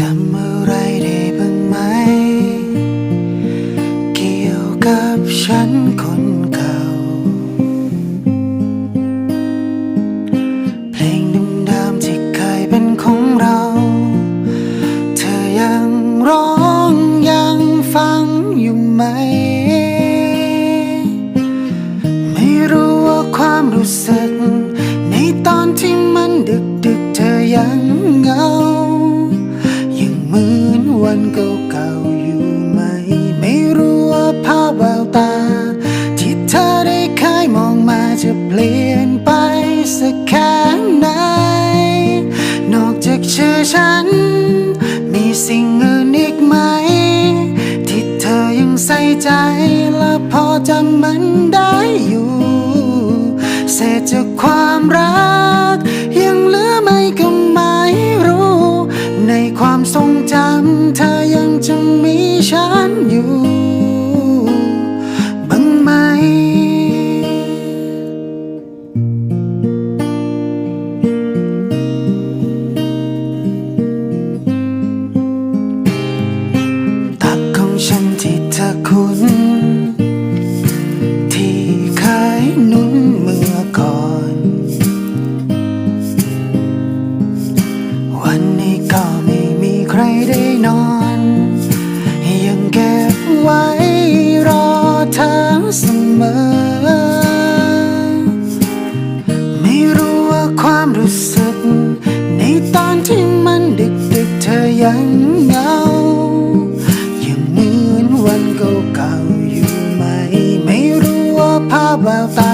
จำอะไรได้บ้างไหม เกี่ยวกับฉันคนเก่า เพลงดั้มดามที่เคยเป็นของเรา เธอยังร้องยังฟังอยู่ไหม ไม่รู้ว่าความรู้สึก ในตอนที่มันดึกดึกเธอยัง วันเก่าๆอยู่ไหม ไม่รู้ว่าภาพแววตา ที่เธอได้เคยมองมาจะเปลี่ยนไปสักแค่ไหน นอกจากชื่อฉัน มีสิ่งอื่นอีกไหม ที่เธอยังใส่ใจและพอจำมันได้อยู่ เศษจากความรัก ก็ไม่มีใครได้นอน ยังเก็บไว้รอเธอเสมอ ไม่รู้ว่าความรู้สึก ในตอนที่มันดึกดึกๆเธอยังเหงา ยังเหมือนวันเก่าๆอยู่ไหม ไม่รู้ว่าภาพแววตา